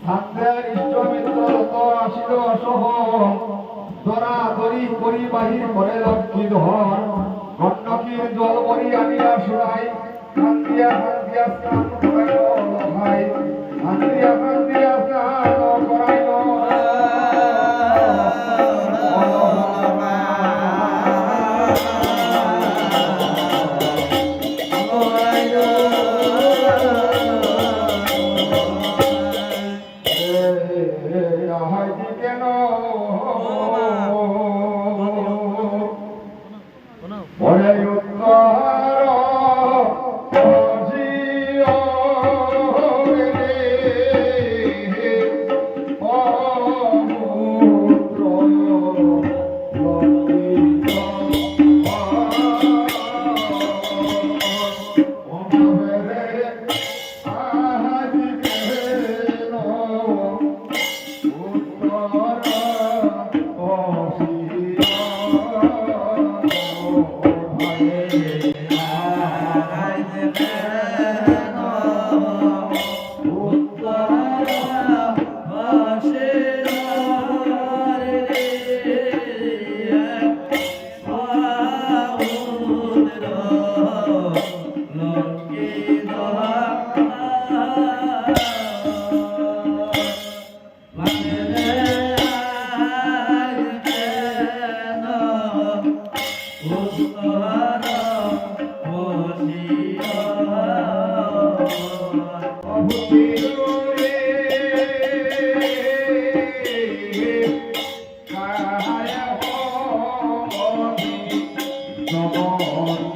সান্ধ্যার ইষ্টমিত্র তো আসিল অসহ দরা দরি করি বাহির করে লক্ষ্মী ধর গণ্ডকীর জল বরি আনিয়া সুরাই কান্দিয়া কান্দিয়া স্নান করাইল কেন উত্তর মন।